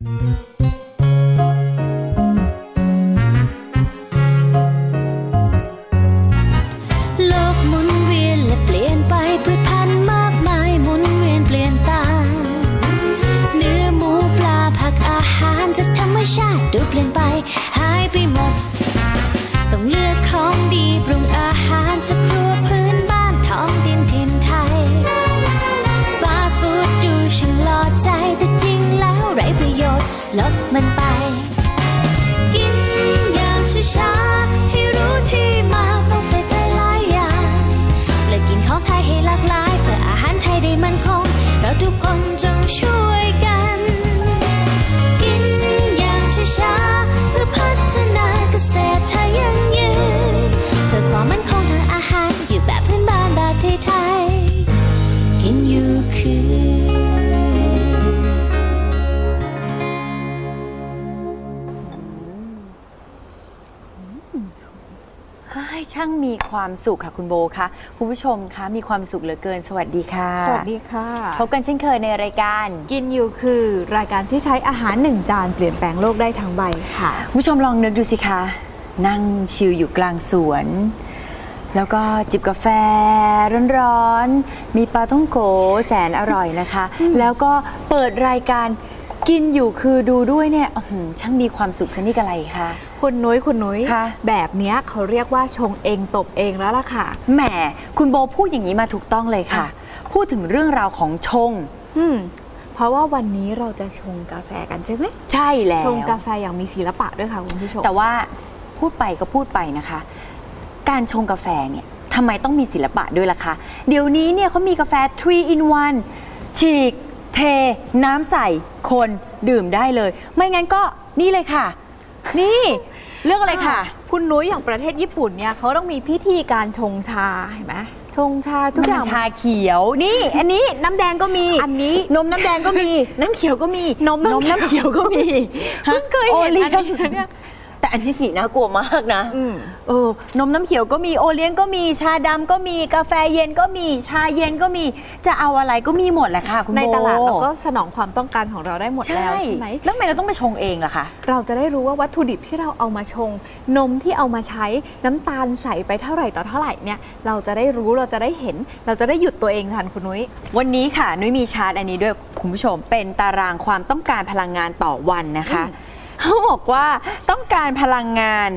โอยู่คือเฮ้ยช่างมีความสุขค่ะคุณโบคะคุณผู้ชมคะมีความสุขเหลือเกิน สวัสดีค่ะ สวัสดีค่ะ พบกันเช่นเคยในรายการ กินอยู่คือรายการที่ใช้อาหารหนึ่งจานเปลี่ยนแปลงโลกได้ทั้งใบค่ะ คุณผู้ชมลองนึกดูสิคะ นั่งชิลอยู่กลางสวน แล้วก็จิบกาแฟร้อนๆ มีปลาท่องโกแสนอร่อยนะคะ แล้วก็เปิดรายการกินอยู่คือดูด้วยเนี่ยอื้อหือช่างมีความสุขสนิกอะไรคะคุณนุ้ยคุณนุ้ยค่ะแบบเนี้ยเขาเรียกว่าชงเองตบเองแล้วล่ะค่ะแหมคุณโบพูดอย่างนี้มาถูกต้องเลยค่ะ พูดถึงเรื่องราวของชงอืมเพราะว่าวันนี้เราจะชงกาแฟกันใช่ไหมใช่แล้วชงกาแฟอย่างมีศิลปะด้วยค่ะคุณผู้ชมแต่ว่าพูดไปก็พูดไปนะคะ การชงกาแฟเนี่ยทำไมต้องมีศิลปะด้วยล่ะคะ เดี๋ยวนี้เนี่ยเขามีกาแฟ 3 in 1 ฉีก เท น้ำใส่ คนดื่มได้เลย ไม่งั้นก็นี่เลยค่ะ นี่เลือกอะไรค่ะ คุณนุ้ยอย่างประเทศญี่ปุ่นเนี่ยเขาต้องมีพิธีการชงชาเห็นไหมชงชาทุกอย่างชาเขียวนี่ อันนี้น้ำแดงก็มี อันนี้นมน้ำแดงก็มี น้ำเขียวก็มี นมน้ำน้ำเขียวก็มีเพิ่งเคยเห็นโอเลี้อัยนงนี้นะเนี่ย แต่อันที่สีน่ากลัวมากนะอืมเออนมน้ำเขียวก็มีโอเลี้ยงก็มีชาดำก็มีกาแฟเย็นก็มีชาเย็นก็มี จะเอาอะไรก็มีหมดแหละค่ะ คุณในโบตลาดเราก็สนองความต้องการของเราได้หมดแล้วใช่ไหมแล้วทำไมเราต้องไปชงเองล่ะคะเราจะได้รู้ว่าวัตถุดิบที่เราเอามาชง นมที่เอามาใช้น้ำตาลใส่ไปเท่าไหร่ต่อเท่าไหร่เนี่ยเราจะได้รู้เราจะได้เห็น เราจะได้หยุดตัวเองทันคุณนุ้ยวันนี้ค่ะนุ้ยมีชาร์ตอันนี้ด้วยคุณผู้ชมเป็นตารางความต้องการพลังงานต่อวันนะคะ เขาบอกว่าต้องการพลังงาน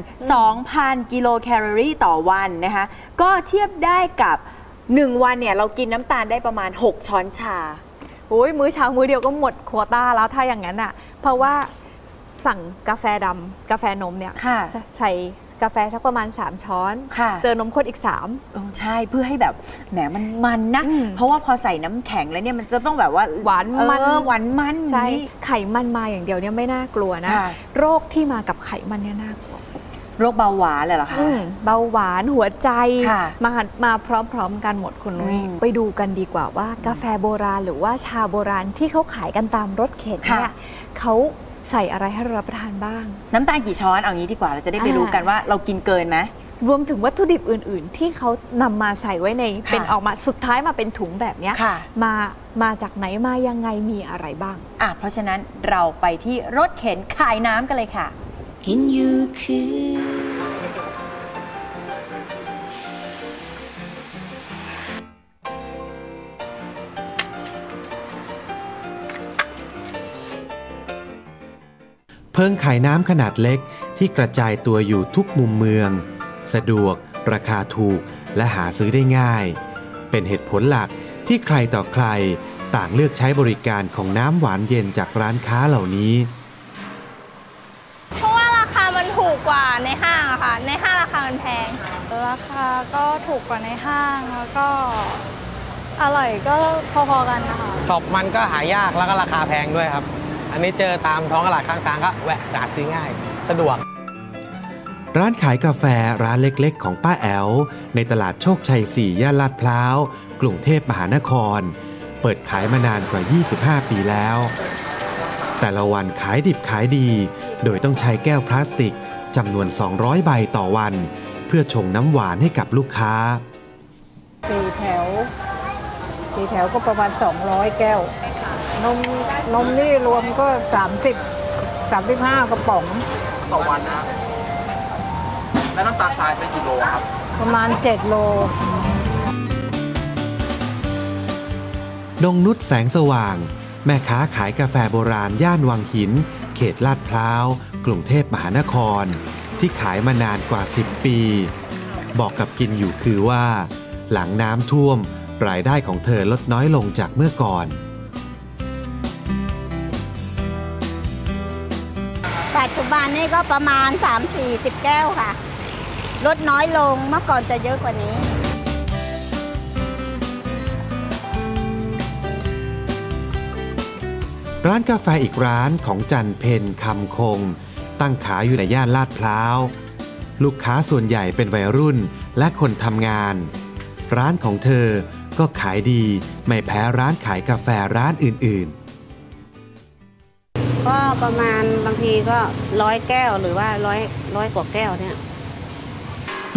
2,000 กิโลแคลอรี่ต่อวันนะคะ ก็เทียบได้กับ 1 วันเนี่ย เรากินน้ำตาลได้ประมาณ 6 ช้อนชา โอ้ยมื้อเช้ามื้อเดียวก็หมดโควต้าแล้วถ้าอย่างนั้นอะ เพราะว่าสั่งกาแฟดำกาแฟนมเนี่ยค่ะใส่ กาแฟสักประมาณ 3 ช้อน ค่ะเจอนมข้นอีกเออใช่เพื่อให้แบบแหมมันมันนะ อืม เพราะว่าพอใส่น้ำแข็งแล้วเนี่ยมันจะต้องแบบว่าหวานมันเออหวานมัน3ใช่นี่ ไขมันมาอย่างเดียวเนี่ยไม่น่ากลัวนะค่ะ โรคที่มากับไขมันเนี่ยน่ากลัวโรคเบาหวานเลยเหรอคะ อืมเบาหวานหัวใจค่ะมามาพร้อมๆกันหมดคุณนุ้ยอืมไปดูกันดีกว่าว่ากาแฟโบราณหรือว่าชาโบราณที่เขาขายกันตามรถเข็นเนี่ยค่ะ เขา ใส่อะไรให้เรารับประทานบ้าง น้ำตาลกี่ช้อนเอางี้ดีกว่าเราจะได้ไปอ่ารู้กันว่าเรากินเกินไหมรวมถึงวัตถุดิบอื่น ๆ ที่เขานำมาใส่ไว้ในค่ะเป็นออกมาสุดท้ายมาเป็นถุงแบบเนี้ยค่ะ มามาจากไหนมายังไงมีอะไรบ้าง อะเพราะฉะนั้นเราไปที่รถเข็นขายน้ำกันเลยค่ะ กินอยู่คือ พิงขายน้ำขนาดเล็กที่กระจายตัวอยู่ทุกมุมเมือง สะดวก ราคาถูกและหาซื้อได้ง่าย เป็นเหตุผลหลักที่ใครต่อใครต่างเลือกใช้บริการของน้ำหวานเย็นจากร้านค้าเหล่านี้ เพราะว่าราคามันถูกกว่าในห้างอะค่ะ ในห้างราคามันแพง ราคาก็ถูกกว่าในห้างแล้วก็อร่อยก็พอๆกันนะคะช็อปมันก็หายากแล้วก็ราคาแพงด้วยครับ อันนี้เจอตามท้องตลาดข้างทางก็แวะหาซื้อง่าย สะดวก ร้านขายกาแฟร้านเล็กๆ ของป้าแอลในตลาดโชคชัย 4 ย่านลาดพร้าว กรุงเทพมหานคร เปิดขายมานานกว่า 25 ปีแล้ว แต่ละวันขายดิบขายดี โดยต้องใช้แก้วพลาสติกจำนวน 200 ใบต่อวัน เพื่อชงน้ำหวานให้กับลูกค้าสี่แถวสี่แถวก็ประมาณ 200 แก้ว นมนมนี่รวมก็30 35กระป๋องต่อวันนะ แล้วน้ำตาลทรายเป็นกิโลครับ ประมาณ7โลนงนุชแสงสว่าง แม่ค้าขายกาแฟโบราณย่านวังหิน เขตลาดพร้าว กรุงเทพมหานคร ที่ขายมานานกว่า 10 ปี บอกกับกินอยู่คือว่า หลังน้ำท่วม รายได้ของเธอลดน้อยลงจากเมื่อก่อน บันนี่ก็ประมาณ 3-40 แก้วค่ะ ลดน้อยลงเมื่อก่อนจะเยอะกว่านี้ร้านกาแฟอีกร้านของจันเพนคำคง ตั้งขายอยู่ในย่านลาดพร้าว ลูกค้าส่วนใหญ่เป็นวัยรุ่นและคนทำงาน ร้านของเธอก็ขายดีไม่แพ้ร้านขายกาแฟร้านอื่นๆ ก็ประมาณบางทีก็ร้อยแก้วหรือว่าร้อยร้อยกว่าแก้วเนี่ย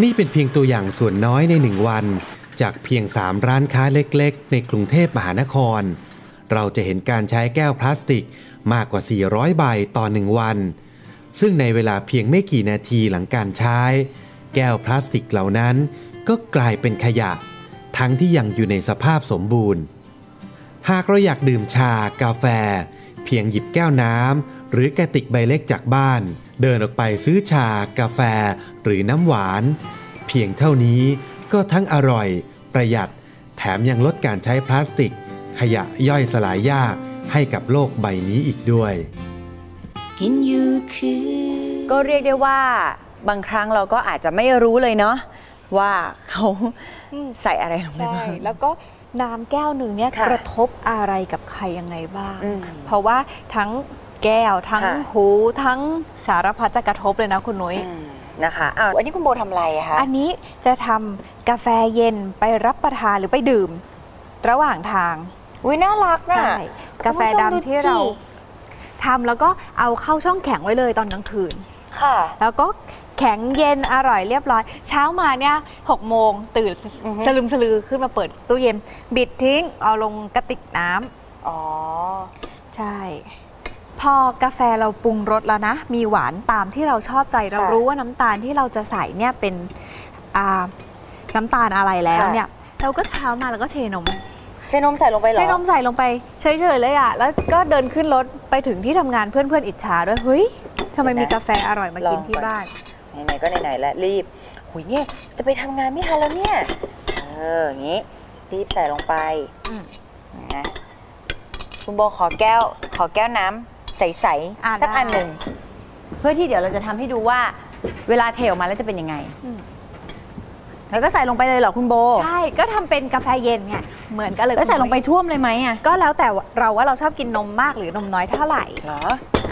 นี่เป็นเพียงตัวอย่างส่วนน้อยในหนึ่งวัน จากเพียง 3 ร้านค้าเล็กๆ ในกรุงเทพมหานคร เราจะเห็นการใช้แก้วพลาสติกมากกว่า 400 ใบต่อหนึ่งวัน ซึ่งในเวลาเพียงไม่กี่นาทีหลังการใช้ แก้วพลาสติกเหล่านั้น ก็กลายเป็นขยะ ทั้งที่ยังอยู่ในสภาพสมบูรณ์ หากเราอยากดื่มชากาแฟ เพียงหยิบแก้วน้ำหรือกระติกใบเล็กจากบ้าน เดินออกไปซื้อชา กาแฟ หรือน้ำหวาน เพียงเท่านี้ก็ทั้งอร่อย ประหยัด แถมยังลดการใช้พลาสติก ขยะย่อยสลายยากให้กับโลกใบนี้อีกด้วยกินอยู่คือก็เรียกได้ว่าบางครั้งเราก็อาจจะไม่รู้เลยเนาะว่าเขาอืมใส่อะไรลงไปใช่บ้างแล้วก็ น้ำแก้วหนึ่งเนี่ยค่ะกระทบอะไรกับใครยังไงบ้างอืมเพราะว่าทั้งแก้วทั้งค่ะหูทั้งสารพัดจะกระทบเลยนะคุณนุ้ยอืมนะคะอ้าวอันนี้คุณโบทำอะไรอะคะอันนี้จะทำกาแฟเย็นไปรับประทานหรือไปดื่ม ระหว่างทางอุ้ยน่ารักอะใช่กาแฟดำที่เราทำแล้วก็เอาเข้าช่องแข็งไว้เลยตอนกลางคืนค่ะ แล้วก็ แข็งเย็นอร่อยเรียบร้อย เช้ามาเนี่ยหกโมงตื่นอือฮึสลึมสลือขึ้นมาเปิดตู้เย็น บิดทิ้งเอาลงกระติกน้ำอ๋อ ใช่ พอกาแฟเราปรุงรสแล้วนะ มีหวานตามที่เราชอบใจเราค่ะรู้ว่าน้ำตาลที่เราจะใส่เนี่ยเป็นอ่าน้ำตาลอะไรแล้วค่ะเนี่ย เราก็เช้ามาแล้วก็เทนมเทนมใส่ลงไปเหรอเทนมใส่ลงไปเฉยๆเลยอะ แล้วก็เดินขึ้นรถไปถึงที่ทำงานเพื่อนๆอิจฉาด้วย เฮ้ยทำไมมีกาแฟอร่อยมากินที่บ้าน ไหนๆก็ไหนๆแล้วรีบหุยเนี่ยจะไปทำงานไม่ทันแล้วเนี่ยเอออย่างนี้รีบใส่ลงไปอืมนะคุณโบขอแก้ว ขอแก้วน้ำใสอ่าๆสักอันได้หนึ่งเพื่อที่เดี๋ยวเราจะทำให้ดูว่า เวลาเทออกมาแล้วจะเป็นยังไงอืมแล้วก็ใส่ลงไปเลยเหรอคุณโบ ใช่ ก็ทำเป็นกาแฟเย็นไงเหมือนกันเลยแล้วใส่ลงไปท่วมเลยไหมอะก็แล้วแต่เราว่าเราชอบกินนมมากหรือนมน้อยเท่าไหร่เหรออ่า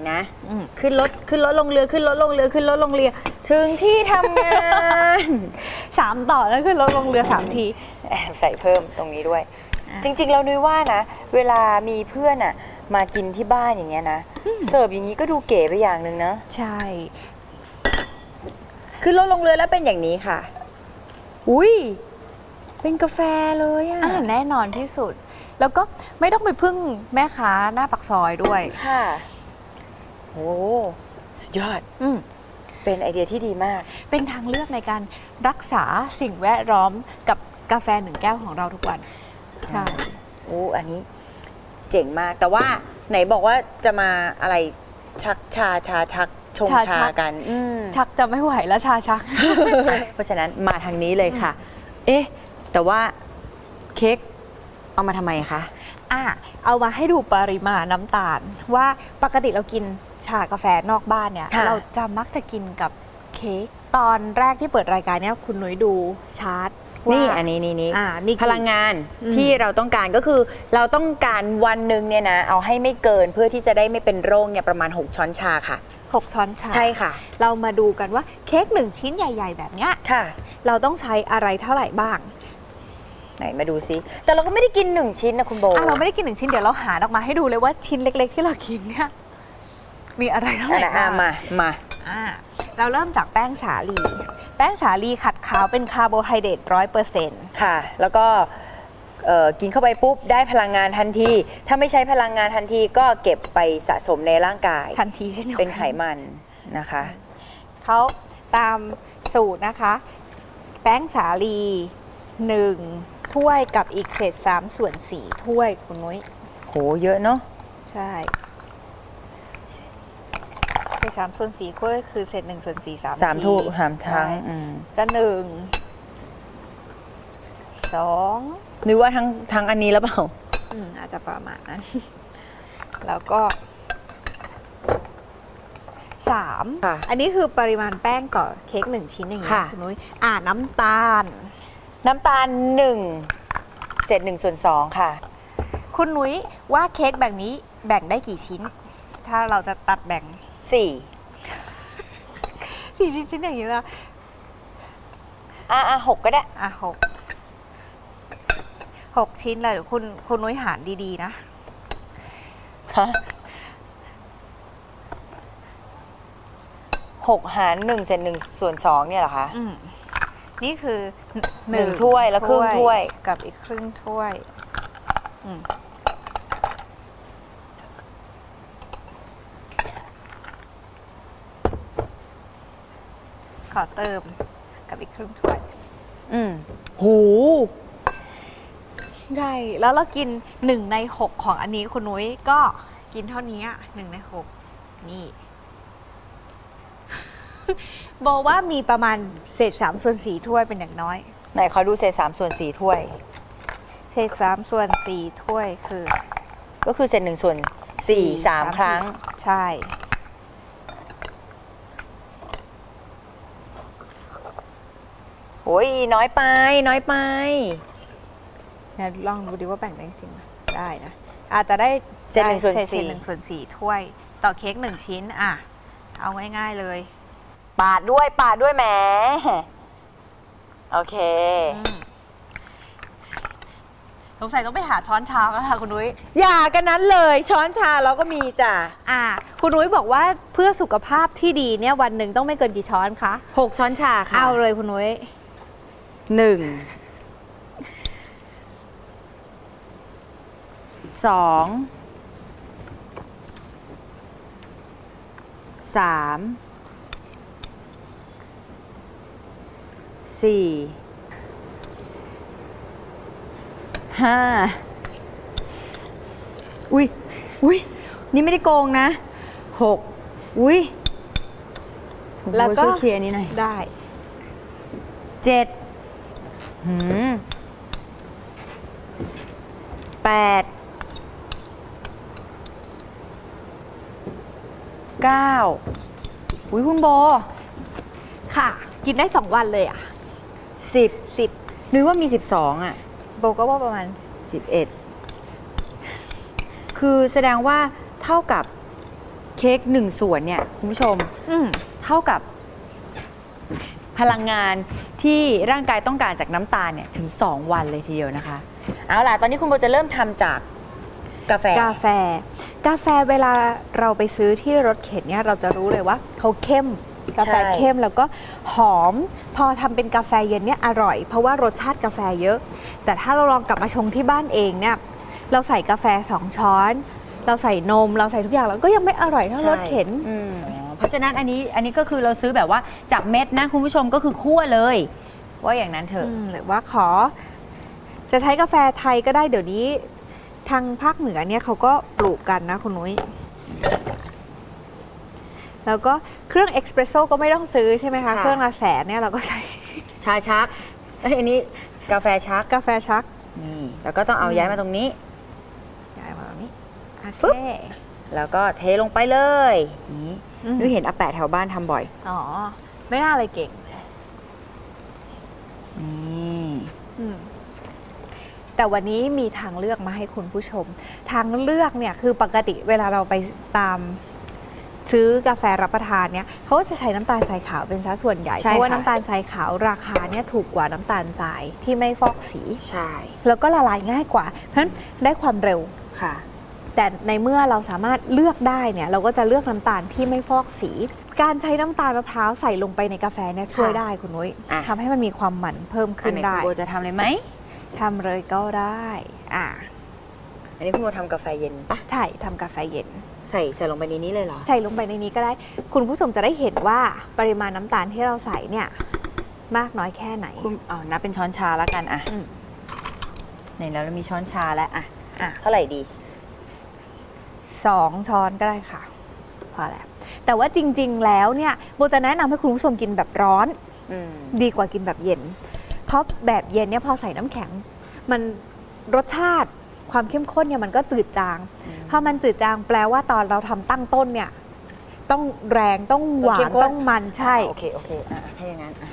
นี่นะอืมขึ้นรถขึ้นรถลงเรือขึ้นรถลงเรือขึ้นรถลงเรือ ถึงที่ทำงานสามต่อแล้วคือลดลงเรือสามทีแอบใส่เพิ่มตรงนี้ด้วย จริง ๆ เรานุ้ยว่านะ เวลามีเพื่อนอะ มากินที่บ้านอย่างเงี้ยนะ เสิร์ฟอย่างนี้ก็ดูเก๋ไปอย่างหนึ่งนะ ใช่ ขึ้นรถลงเรือแล้วเป็นอย่างนี้ค่ะ อุ้ยเป็นกาแฟเลยอะอ่าแน่นอนที่สุด แล้วก็ไม่ต้องไปพึ่งแม่ค้าหน้าปักซอยด้วยค่ะ โอ้สุดยอด อืมเป็นไอเดียที่ดีมาก เป็นทางเลือกในการรักษาสิ่งแวดล้อมกับกาแฟหนึ่งแก้วของเราทุกวัน ใช่ โอ้อันนี้เจ๋งมาก แต่ว่าไหนบอกว่าจะมาอะไรชักชาชาชักชงชาชาชักกันอืมชักจะไม่ไหวแล้วชาชัก เพราะฉะนั้นมาทางนี้เลยค่ะ เอ๊ะ แต่ว่าเค้กเอามาทำไมคะอะเอามาให้ดูปริมาณน้ำตาล ว่าปกติเรากิน ชากาแฟนอกบ้านเนี่ย ค่ะ เราจะมักจะกินกับเค้กตอนแรกที่เปิดรายการเนี่ยคุณหนุยดูชาร์ตว่านี่อันนี้นี่นี่อ่ามีกี่ พลังงานอืม ที่เราต้องการก็คือเราต้องการวันหนึ่งเนี่ยนะเอาให้ไม่เกินเพื่อที่จะได้ไม่เป็นโรคเนี่ยประมาณ 6 ช้อนชาค่ะ หกช้อนชาใช่ค่ะเรามาดูกันว่าเค้กหนึ่งชิ้นใหญ่ ๆ แบบเนี้ยค่ะ เราต้องใช้อะไรเท่าไหร่บ้างไหนมาดูซิแต่เราก็ไม่ได้กินหนึ่งชิ้นนะคุณโบ อะเราไม่ได้กินหนึ่งชิ้นเดี๋ยวเราหาออกมาให้ดูเลยว่าชิ้นเล็ก ๆ ที่เรากินเนี่ย มีอะไรเท่าไหร่อะอะบ้างมา มาอ่าเราเริ่มจากแป้งสาลี แป้งสาลีขัดขาวเป็นคาร์โบไฮเดรตร้อยเปอร์เซ็นต์ค่ะ แล้วก็เอ่อกินเข้าไปปุ๊บได้พลังงานทันที ถ้าไม่ใช้พลังงานทันทีก็เก็บไปสะสมในร่างกาย ทันทีเช่นเดียวกัเป็นไขมันนะคะ เขาตามสูตรนะคะ แป้งสาลีหนึ่งถ้วยกับอีกเศษสามส่วนสี่ถ้วยคุณนุ้ยโหเยอะเนาะใช่ เศษสามส่วนสี่ถ้วยคือเศษหนึ่งส่วนสี่สามสามทุกทีสามทั้งใช่อืมก็หนึ่งสองนึกว่าทั้งทั้งอันนี้แล้วเปล่าอืมอาจจะประมาณนั้นแล้วก็สามค่ะอันนี้คือปริมาณแป้งต่อเค้กหนึ่งชิ้นอย่างนี้ค่ะคุณนุ้ยอ่าน้ำตาล น้ำตาลหนึ่งเศษหนึ่งส่วนสองค่ะ คุณนุ้ยว่าเค้กแบบนี้แบ่งได้กี่ชิ้น ถ้าเราจะตัดแบ่ง สี่สี่ชิ้นชิ้นอย่างนี้ละอะอะหกก็ได้อะหกหกชิ้นเลยเดี๋ยวคุณคุณนุ้ยหารดีๆนะฮะหกหารหนึ่งเศษหนึ่งส่วนสองเนี่ยเหรอคะอืมนี่คือหนึ่งถ้วยแล้วครึ่งถ้วย กับอีกครึ่งถ้วย อืม ขอเติมกับอีกครึ่งถ้วย อืมหูใช่แล้วเรากินหนึ่งในหกของอันนี้คุณนุ้ยก็กินเท่านี้อะหนึ่งในหกนี่ บอกว่ามีประมาณเศษสามส่วนสี่ถ้วยเป็นอย่างน้อย ไหนขอดูเศษสามส่วนสี่ถ้วย เศษสามส่วนสี่ถ้วยคือ ก็คือเศษหนึ่งส่วนสี่สามครั้ง ใช่ โอ้ยน้อยไปน้อยไปเนี่ยลองดูดิว่าแบ่งได้จริงไหมได้นะอาจจะได้เศษหนึ่งส่วนได้เศษสี่หนึ่งส่วนสี่ถ้วย ต่อเค้กหนึ่งชิ้น อะ เอาง่ายๆเลยปาดด้วยปาดด้วยแหมโอเค อืมสงสัยต้องไปหาช้อนชามแล้วค่ะคุณนุ้ย อย่ากันนั้นเลยช้อนชาเราก็มีจ้ะอ่า คุณนุ้ยบอกว่าเพื่อสุขภาพที่ดีเนี่ยวันหนึ่งต้องไม่เกินกี่ช้อนคะ หกช้อนชาค่ะเอาเลยคุณนุ้ย หนึ่งสองสามสี่ห้าอุ้ยอุ้ยนี่ไม่ได้โกงนะหกอุ้ยแล้วก็ช่วยเคลียร์นี้หน่อยได้เจ็ดหืม แปดเก้าอุ้ยคุณโบค่ะ กินได้สองวันเลยอะสิบสิบนึกว่ามีสิบสองอะ โบก็ว่าประมาณสิบเอ็ดคือแสดงว่าเท่ากับเค้กหนึ่งส่วนเนี่ย คุณผู้ชมอืมเท่ากับ พลังงานที่ร่างกายต้องการจากน้ำตาลเนี่ยถึง 2 วันเลยทีเดียวนะคะ เอาล่ะ ตอนนี้คุณโบจะเริ่มทำจากกาแฟ กาแฟ กาแฟเวลาเราไปซื้อที่รถเข็นเนี่ยเราจะรู้เลยว่าเขาเข้มกาแฟใช่เข้มแล้วก็หอม พอทำเป็นกาแฟเย็นเนี่ยอร่อย เพราะว่ารสชาติกาแฟเยอะ แต่ถ้าเราลองกลับมาชงที่บ้านเองเนี่ยเราใส่กาแฟสองช้อน เราใส่นม เราใส่ทุกอย่างแล้วก็ยังไม่อร่อยเท่ารถเข็นอืมเพราะฉะนั้นอันนี้อันนี้ก็คือเราซื้อแบบว่าจับเม็ดนะคุณผู้ชมก็คือคั่วเลย ว่าอย่างนั้นเถอะอืมหรือว่าขอ จะใช้กาแฟไทยก็ได้เดี๋ยวนี้ ทางภาคเหนือเนี่ยเขาก็ปลูกกันนะคุณนุ้ยแล้วก็เครื่องเอ็กซ์เพรสโซ่ก็ไม่ต้องซื้อใช่ไหมคะค่ะเครื่องละแสนเนี่ยเราก็ใช้ชาชักเอ้ยอันนี้กาแฟชักกาแฟชักนี่แล้วก็ต้องเอาย้ายมาตรงนี้ย้ายมาแบบนี้โอฟึ๊บเคแล้วก็เทลงไปเลยนี่อืม นุ้ยเห็นอาแปะแถวบ้านทำบ่อย อ๋อ ไม่น่าอะไรเก่งนี่อืมแต่วันนี้มีทางเลือกมาให้คุณผู้ชม ทางเลือกเนี่ยคือปกติเวลาเราไปตามซื้อกาแฟรับประทานเนี่ยเขาก็จะใช้น้ำตาลทรายขาวเป็นซะส่วนใหญ่ใช่เพราะว่าค่ะน้ำตาลทรายขาวราคาเนี่ยถูกกว่าน้ำตาลทรายที่ไม่ฟอกสีใช่แล้วก็ละลายง่ายกว่าเพราะฉะนั้นได้ความเร็วค่ะ แต่ในเมื่อเราสามารถเลือกได้เนี่ยเราก็จะเลือกน้ำตาลที่ไม่ฟอกสี การใช้น้ำตาลมะพร้าวใส่ลงไปในกาแฟเนี่ยช่วยค่ะได้คุณนุ้ยอะ ทำให้มันมีความหมันเพิ่มอัขึ้นนไหนได้คุณโบจะทำเลยไหม ทำเลยก็ได้อะอันนี้คุณโบทำกาแฟเย็นปะใช่ทำกาแฟเย็น ใส่ใส่ลงไปในนี้เลยเหรอ ใส่ลงไปในนี้ก็ได้ คุณผู้ชมจะได้เห็นว่าปริมาณน้ำตาลที่เราใส่เนี่ย มากน้อยแค่ไหน คุณเอานับเป็นช้อนชาแล้วกันอะอืมไหนแล้วเรามีช้อนชาแล้วอะ อะ เท่าไหร่ดี สองช้อนก็ได้ค่ะพอแล้วแต่ว่าจริง ๆ แล้วเนี่ยโบจะแนะนำให้คุณผู้ชมกินแบบร้อนอืมดีกว่ากินแบบเย็น เพราะแบบเย็นเนี่ยพอใส่น้ำแข็ง มันรสชาติความเข้มข้นเนี่ยมันก็จืดจางพอมันจืดจางแปลว่าตอนเราทำตั้งต้นเนี่ยต้องแรงต้องหวาเข้นมข้นต้องมันใช่อะโอเคโอเคอะถ้าอย่างนั้นอะ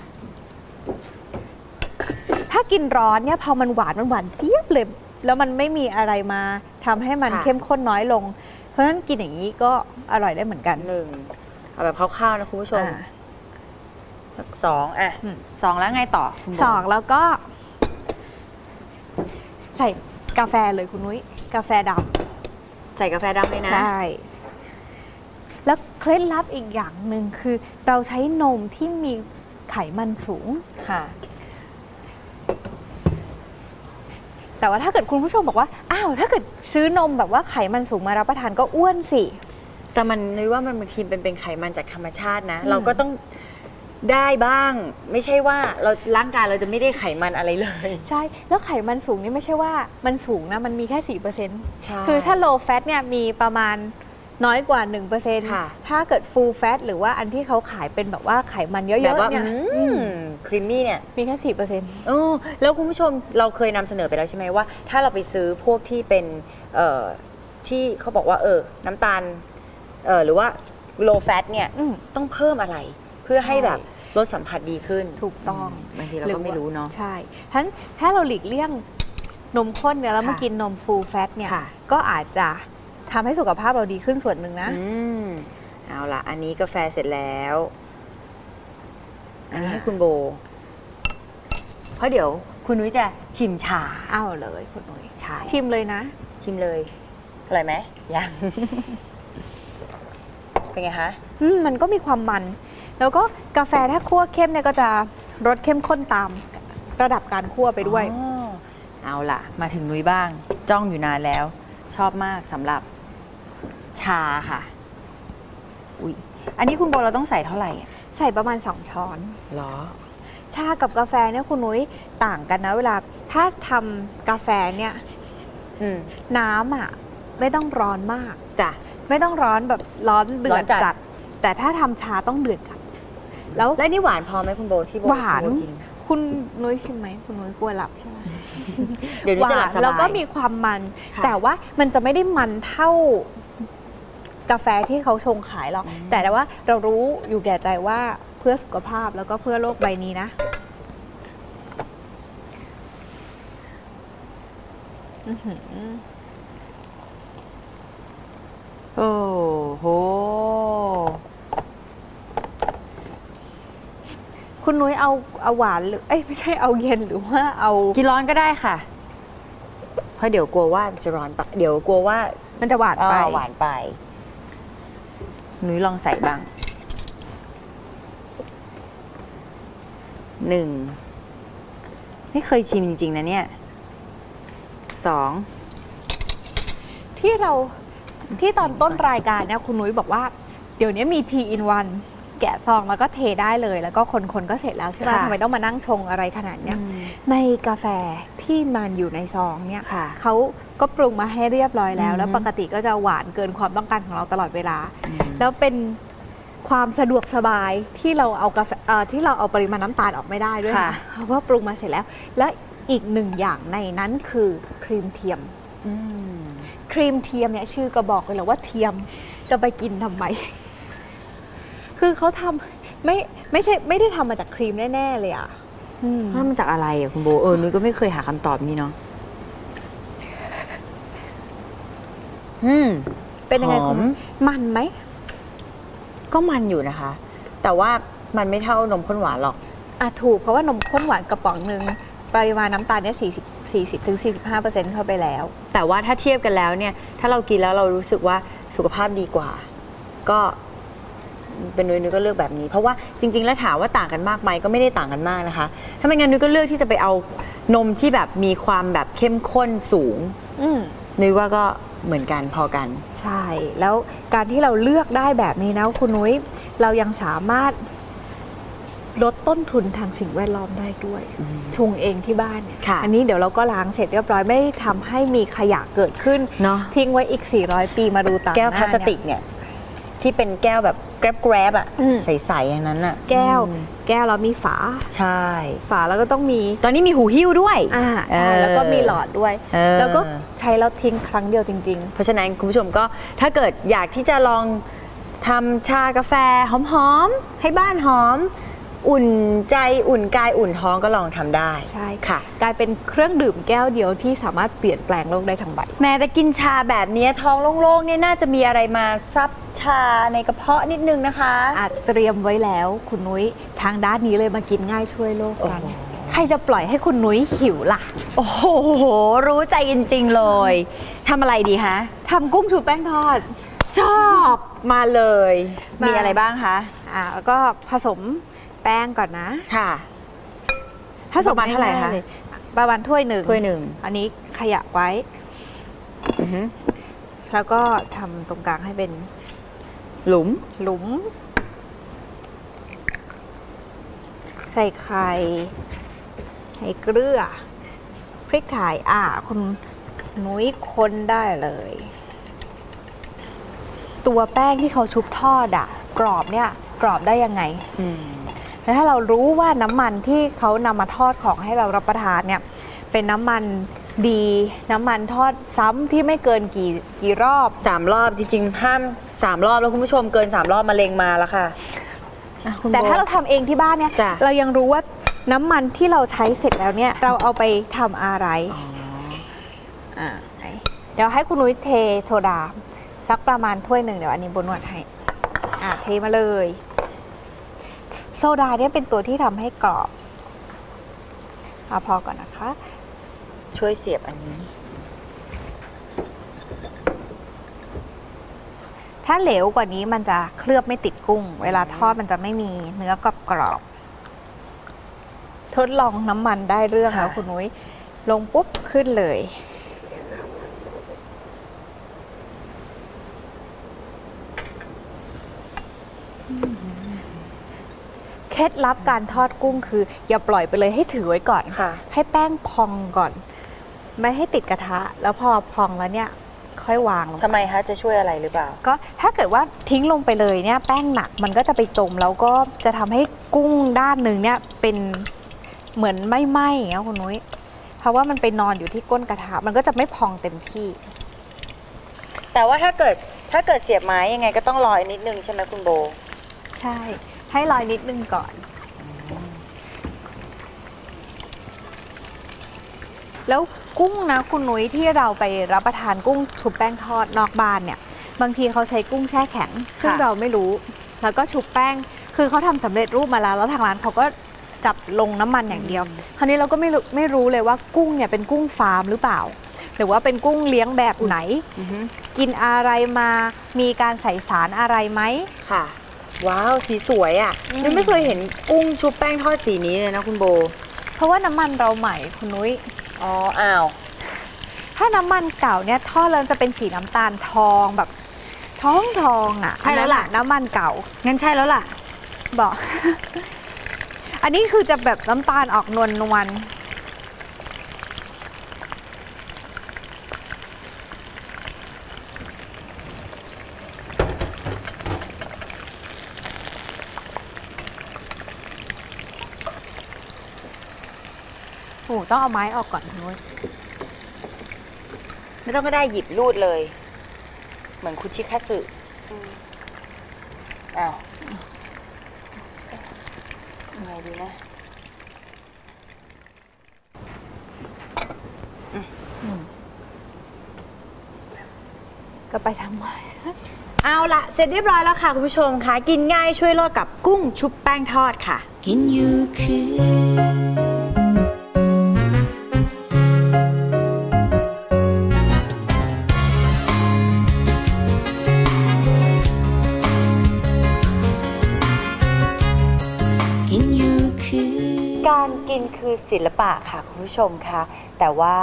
ถ้ากินร้อนเนี่ยพอมันหวานมันหวานเจี๊ยบเลย แล้วมันไม่มีอะไรมาทำให้มันค่ะเข้มข้นน้อยลงเพ ราะฉะนั้นกินอย่างนี้ก็อร่อยได้เหมือนกันหนึ่งเอาแบบคร่าวๆนะคุณผู้ชมอ่าสองอะอืมสองแล้วไงต่อคุณโบสองแล้วก็ ใส่กาแฟเลยคุณนุ้ยกาแฟดใส่กาแฟดำเลยำนะ ใช่แล้วเคล็ดลับอีกอย่างหนึ่งคือ เราใช้นมที่มีไขมันสูง ค่ะ แต่ว่าถ้าเกิดคุณผู้ชมบอกว่า อ้าว ถ้าเกิดซื้อนมแบบว่าไขมันสูงมารับประทานก็อ้วนสิ แต่มันนุ้ยว่ามันบางทีเป็นเป็นไขมันจากธรรมชาตินะอืมเราก็ต้องได้บ้าง ไม่ใช่ว่าเราร่างกายเราจะไม่ได้ไขมันอะไรเลย ใช่ แล้วไขมันสูงนี่ไม่ใช่ว่ามันสูงนะ มันมีแค่สี่เปอร์เซ็นต์ใช่คือถ้า low fat เนี่ยมีประมาณน้อยกว่า1%ค่ะถ้าเกิด full fat หรือว่าอันที่เขาขายเป็นแบบว่าไขมันเยแบบอะว่าๆเนี่ยอืม ครีมมี่เนี่ยมีแค่สี่เปอร์เซ็นต์โอ้แล้วคุณผู้ชมเราเคยนำเสนอไปแล้วใช่ไหมว่า ถ้าเราไปซื้อพวกที่เป็นเอ่อที่เขาบอกว่าเออน้ำตาลเออหรือว่า low fat เนี่ยต้องเพิ่มอะไร เพื่อให้ใช่แบบรสสัมผัสดีขึ้นถูกต้องบางทีเราก็ไม่รู้เนาะใช่ทั้นถ้าเราหลีกเลี่ยงนมข้นเนี่ยแล้วมาค่ะกินนม full fat เนี่ยค่ะก็อาจจะทำให้สุขภาพเราดีขึ้นส่วนหนึ่งนะอืมเอาละอันนี้กาแฟเสร็จแล้ว อันนี้ให้คุณโบ เพราะเดี๋ยวคุณนุ้ยจะชิมชาเอาเลยคุณนุ้ยใช่ชิมเลยนะ ชิมเลยอร่อยไหมยังเป็นไงคะอืมมันก็มีความมัน แล้วก็กาแฟถ้าคั่วเข้มเนี่ยก็จะรสเข้มข้นตามระดับการคั่วไปด้วย อ๋อเอาล่ะ มาถึงนุ้ยบ้าง จ้องอยู่นานแล้ว ชอบมากสำหรับชาค่ะ อุ๊ย อันนี้คุณโบเราต้องใส่เท่าไหร่อะ ใส่ประมาณสองช้อนหรอ ชากับกาแฟเนี่ยคุณนุ้ยต่างกันนะ เวลาถ้าทำกาแฟเนี่ยอืมน้ำอะ ไม่ต้องร้อนมากจ้ะไม่ต้องร้อนแบบร้อนเดืร้ออดนจัดจัด แต่ถ้าทำชาต้องเดือดจัด แล้วแล้วนี่หวานพอไหมคุณโบที่โบหวานคุณโบกินคุณนุ้ยชิมไหมคุณนุ้ยกลัวหลับใช่ไหมเดี๋ยวนี้จะหลับสบายแล้วก็มีความมันค่ะแต่ว่ามันจะไม่ได้มันเท่า กาแฟที่เขาชงขายหรอก แต่ว่าเรารู้อยู่แก่ใจว่าเพื่อสุขภาพแล้วก็เพื่อโลกใบนี้นะอื้อหือโอ้โห คุณนุ้ยเอาเอาหวานหรือ เอ้ย ไม่ใช่เอาเย็นหรือว่าเอา กินร้อนก็ได้ค่ะ เพราะเดี๋ยวกลัวว่าจะร้อนปะเดี๋ยวกลัวว่ามันจะหวานเอ่อไปหวานไป นุ้ยลองใส่บ้างหนึ่งไม่เคยชิมจริง ๆ นะเนี่ยสองที่เราที่ตอนต้นรายการเนี่ยคุณนุ้ยบอกว่า เดี๋ยวนี้มี tea in one แกะซองแล้วก็เทได้เลย แล้วก็คนๆก็เสร็จแล้วใช่ไหมค่ะทำไมต้องมานั่งชงอะไรขนาดเนี้ยในกาแฟที่มันอยู่ในซองเนี่ยค่ะเขา ก็ปรุงมาให้เรียบร้อยแล้วอือฮึแล้วปกติก็จะหวานเกินความต้องการของเราตลอดเวลา แล้วเป็นความสะดวกสบายที่เราเอากาแฟเอ่อที่เราเอาปริมาณน้ำตาลออกไม่ได้ด้วยค่ะนะเพราะว่าปรุงมาเสร็จแล้ว และอีกหนึ่งอย่างในนั้นคือครีมเทียมอืมครีมเทียมเนี่ยชื่อก็บอกเลยแหละว่าเทียมจะไปกินทำไมคือเขาทำไม่ไม่ใช่ไม่ได้ทำมาจากครีมแน่ๆเลยอะอืมถ้ามันจากอะไรอะคุณโบเออนุ้ยก็ไม่เคยหาคำตอบนี้เนาะ อืมเป็นยังไงหอคุมณมันไหม ก็มันอยู่นะคะ แต่ว่ามันไม่เท่านมข้นหวานหรอก อะถูกเพราะว่านมข้นหวานกระป๋องหนึ่งปริมาณน้ำตาลเนี่ยสี่สิบสี่สิบถึงสี่สิบห้าเปอร์เซ็นต์เข้าไปแล้ว แต่ว่าถ้าเทียบกันแล้วเนี่ย ถ้าเรากินแล้วเรารู้สึกว่าสุขภาพดีกว่า ก็เป็นนุ้ยนุ้ยก็เลือกแบบนี้ เพราะว่าจริง ๆ แล้วถามว่าต่างกันมากไหมก็ไม่ได้ต่างกันมากนะคะ ถ้าไม่งั้นนุ้ยก็เลือกที่จะไปเอานมที่แบบมีความแบบเข้มข้นสูงอืมนุ้ยว่าก็ เหมือนกันพอกัน ใช่ แล้วการที่เราเลือกได้แบบนี้นะคุณนุ้ยเรายังสามารถลดต้นทุนทางสิ่งแวดล้อมได้ด้วย ชงเองที่บ้านเนี่ยค่ะอันนี้เดี๋ยวเราก็ล้างเสร็จเรียบร้อยไม่ทำให้มีขยะเกิดขึ้นเนาะทิ้งไว้อีก 400 ปีมาดูตามแก้วหน้พลาสติกเนี่ยเนี่ย ที่เป็นแก้วแบบแกรบแกรบๆอะอืมใสๆอย่างนั้นอะ แก้วอืม แก้วเรามีฝา ใช่ ฝาแล้วก็ต้องมี ตอนนี้มีหูหิ้วด้วยอ่าใช่เออแล้วก็มีหลอดด้วยเออแล้วก็ใช้แล้วทิ้งครั้งเดียวจริงเพราะฉะนั้นคุณผู้ชมก็ถ้าเกิดอยากที่จะลองทำชากาแฟหอมๆ ให้บ้านหอม อุ่นใจอุ่นกายอุ่นท้องก็ลองทำได้ๆใช่ค่ะ กลายเป็นเครื่องดื่มแก้วเดียวที่สามารถเปลี่ยนแปลงโลกได้ทั้งใบ แม้แต่กินชาแบบนี้ท้องโล่งๆเนี่ยน่าจะมีอะไรมาซับ ชาในกระเพาะนิดนึงนะคะอาจเตรียมไว้แล้วคุณนุ้ยทางด้านนี้เลยมากินง่ายช่วยโลกกัน ใครจะปล่อยให้คุณนุ้ยหิวล่ะ โอ้โห รู้ใจจริง ๆ เลยทำอะไรดีคะทำกุ้งชูแป้งทอด ชอบมาเลย มามี มีอะไรบ้างคะอ่าแล้วก็ผสมแป้งก่อนนะค่ะ ผสมประมาณเท่าไหร่คะ ง่ยๆลยประมาณถ้วยหนึ่งถ้วยหนึ่งอันนี้ขยะไว้อือฮึแล้วก็ทำตรงกลางให้เป็น หลุม หลุม ใส่ไข่ใส่เกลือ พริกไทยอ่าคุณนุ้ยคนได้เลย ตัวแป้งที่เขาชุบทอดอะกรอบเนี่ยกรอบได้ยังไงอืมแล้วถ้าเรารู้ว่าน้ำมันที่เขานำมาทอดของให้เรารับประทานเนี่ย เป็นน้ำมันดีน้ำมันทอดซ้ำที่ไม่เกินกี่กี่รอบสามรอบจริงๆห้าม สามรอบแล้วคุณผู้ชมเกินสามรอบมาเลงมาแล้วค่ะ อะคุณแต่โบ ถ้าเราทำเองที่บ้านเนี่ย จ้ะ เรายังรู้ว่าน้ำมันที่เราใช้เสร็จแล้วเนี่ย เราเอาไปทำอะไรอ่าไหนเดี๋ยวให้คุณนุ้ยเทโซดาสักประมาณถ้วยหนึ่งเดี๋ยวอันนี้บนวดให้ อ่าเทมาเลย โซดาเนี่ยเป็นตัวที่ทำให้กรอบเอาพอก่อนนะคะ ช่วยเสียบอันนี้ ถ้าเหลวกว่านี้มันจะเคลือบไม่ติดกุ้ง เวลาทอดมันจะไม่มีเนื้อกรอบกรอบๆทดลองน้ำมันได้เรื่องแล้วค่ะคุณนุ้ยลงปุ๊บขึ้นเลย เคล็ดลับการทอดกุ้งคือ อย่าปล่อยไปเลยให้ถือไว้ก่อนค่ะให้แป้งพองก่อน ไม่ให้ติดกระทะ แล้วพอพองแล้วเนี่ย ค่อยวางลงไปทำไมคะจะช่วยอะไรหรือเปล่า ก็ถ้าเกิดว่าทิ้งลงไปเลยเนี่ยแป้งหนักมันก็จะไปจมแล้วก็จะทำให้กุ้งด้านหนึ่งเนี่ยเป็นเหมือนไม่ไหม้อย่างเงี้ยคุณนุ้ยเพราะว่ามันไปนอนอยู่ที่ก้นกระทะมันก็จะไม่พองเต็มที่ แต่ว่าถ้าเกิดถ้าเกิดเสียบไม้ยังไงก็ต้องรออีกนิดนึงใช่ไหมคุณโบ ใช่ ให้ลอยนิดนึงก่อน แล้วกุ้งนะคุณนุ้ยที่เราไปรับประทานกุ้งชุบแป้งทอดนอกบ้านเนี่ย บางทีเขาใช้กุ้งแช่แข็ง ซึ่งค่ะเราไม่รู้ แล้วก็ชุบแป้ง คือเขาทำสำเร็จรูปมาแล้ว แล้วทางร้านเขาก็จับลงน้ำมันอย่างเดียว คราวนี้เราก็ไม่รู้ไม่รู้เลยว่ากุ้งเนี่ยเป็นกุ้งฟาร์มหรือเปล่า หรือว่าเป็นกุ้งเลี้ยงแบบไหนอือฮึกินอะไรมา มีการใส่สารอะไรไหมค่ะ ว้าวสีสวยอะอืมยังไม่เคยเห็นกุ้งชุบแป้งทอดสีนี้เลยนะคุณโบ เพราะว่าน้ำมันเราใหม่คุณนุ้ย อ๋อ อ้าว ถ้าน้ำมันเก่าเนี่ยทอดแล้วจะเป็นสีน้ำตาลทองแบบท้องทองอะใช่แล้วล่ะอันนั้นน้ำมันเก่า งั้นใช่แล้วล่ะ บอก อันนี้คือจะแบบน้ำตาลออกนวลนวล โอ้โหต้องเอาไม้ออกก่อนคุณนุ้ยไม่ต้องก็ได้หยิบรูดเลย เหมือนคุชิคัตสึอ้าวยังไงดีนะก็ไปทำไมเอาละเสร็จเรียบร้อยแล้วค่ะ คุณผู้ชมค่ะ กินง่ายช่วยลดกับกุ้งชุบแป้งทอดค่ะ กินอยู่คือ ศิลปะค่ะคุณผู้ชมคะแต่ว่า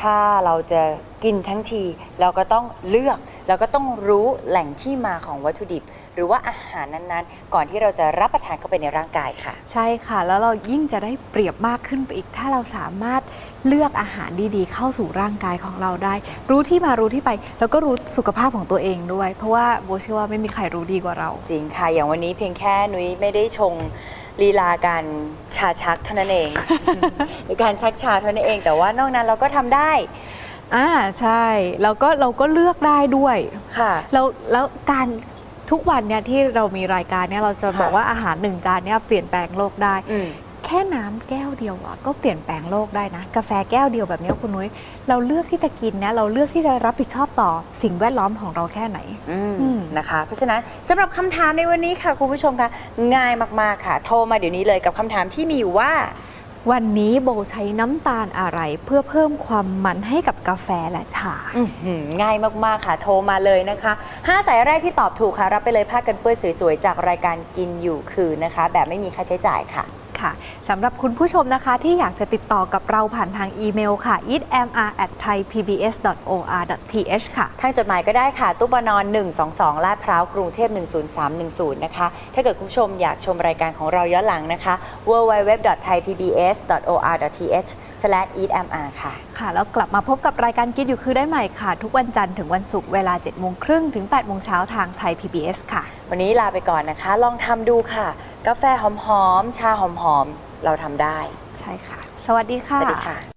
ถ้าเราจะกินทั้งที เราก็ต้องเลือก เราก็ต้องรู้แหล่งที่มาของวัตถุดิบ หรือว่าอาหารนั้นๆ ก่อนที่เราจะรับประทานเข้าไปในร่างกายค่ะ ใช่ค่ะ แล้วเรายิ่งจะได้เปรียบมากขึ้นไปอีก ถ้าเราสามารถเลือกอาหารดีๆ เข้าสู่ร่างกายของเราได้ รู้ที่มารู้ที่ไป แล้วก็รู้สุขภาพของตัวเองด้วย เพราะว่าโบเชื่อว่าไม่มีใครรู้ดีกว่าเรา จริงค่ะ อย่างวันนี้เพียงแค่นุ้ยไม่ได้ชง ลีลาการชาชักเท่านั้นเอง หรือการชักชาเท่านั้นเอง แต่ว่านอกนั้นเราก็ทำได้ อ่าใช่แล้วก็เราก็เลือกได้ด้วย ค่ะ แล้วแล้วการทุกวันเนี่ยที่เรามีรายการเนี่ยเราจะค่ะบอกว่าอาหารหนึ่งจานเนี่ยเปลี่ยนแปลงโลกได้ อืม แค่น้ำแก้วเดียวอะก็เปลี่ยนแปลงโลกได้นะ กาแฟแก้วเดียวแบบเนี้ยคุณนุ้ยเราเลือกที่จะกินนะ เราเลือกที่จะรับผิดชอบต่อสิ่งแวดล้อมของเราแค่ไหนอืมอืมนะคะ เพราะฉะนั้นสำหรับคำถามในวันนี้ค่ะคุณผู้ชมคะง่ายมากๆค่ะ โทรมาเดี๋ยวนี้เลยกับคำถามที่มีอยู่ว่า วันนี้โบใช้น้ำตาลอะไร เพื่อเพิ่มความมันให้กับกาแฟและชาอื้อหือง่ายมากๆค่ะ โทรมาเลยนะคะห้าสายแรกที่ตอบถูกค่ะ รับไปเลยผ้ากันเปื้อนสวยๆจากรายการกินอยู่คืนนะคะ แบบไม่มีค่าใช้จ่ายค่ะ ค่ะสำหรับคุณผู้ชมนะคะที่อยากจะติดต่อกับเราผ่านทางอีเมลค่ะ eatmr at thaipbs.or.th ค่ะ ทางจดหมายก็ได้ค่ะ ตู้ปนอน 122 ลาดพร้าว กรุงเทพ 10310 นะคะ ถ้าเกิดคุณผู้ชมอยากชมรายการของเราย้อนหลังนะคะ www.thaipbs.or.th/eatmr ค่ะค่ะ แล้วกลับมาพบกับรายการกินอยู่คือได้ใหม่ค่ะ ทุกวันจันทร์ถึงวันศุกร์เวลา7โมงครึ่งถึง8โมงเช้าทางไทย PBS ค่ะ วันนี้ลาไปก่อนนะคะ ลองทำดูค่ะ กาแฟหอมๆ ชาหอมๆ เราทำได้ ใช่ค่ะ สวัสดีสค่ะวัสดีค่ะ